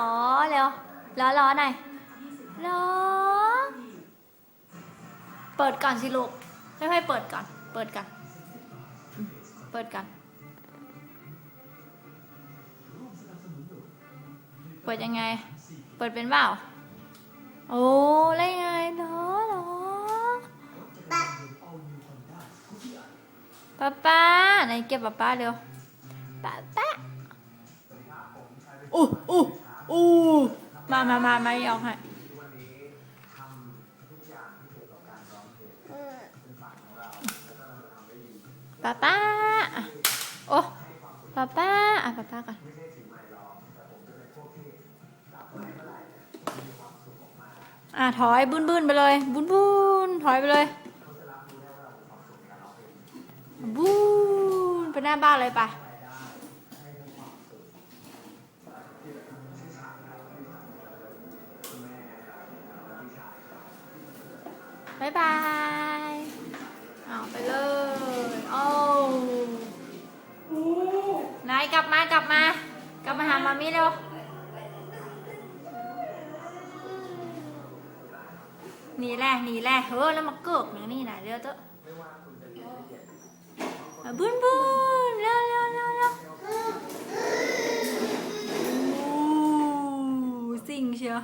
อเร็วล้อล้อหน่อยล้อเปิดก่อนสิลูกค่อยๆเปิดก่อน เปิดก่อน เปิดก่อนเปิดยังไง เปิดเป็นเปล่า โอ้แล้วยังไงล้อล้อป้าป้าไหนเก็บป้าป้าเร็วป้าป้าอู้อู้ อู้มามามามาเอาให้ป้าป้าโอ้ป้าป้าอะป้าป้าก่อนอะถอยบุ้นบุ้นไปเลย บุ้นบุ้นถอยไปเลย บุ้นไปหน้าบ้านเลยไป บ๊ายบายเอาไปเลยโอ้นายกลับมากลับมา กลับมาหามามี่เร็วหนีแหละหนีแหละเฮ้ยแล้วมาเกิบอย่างนี้นะเรียวเถอะบุนบุนเร็วเร็วเร็วเร็วสิ่งเชียว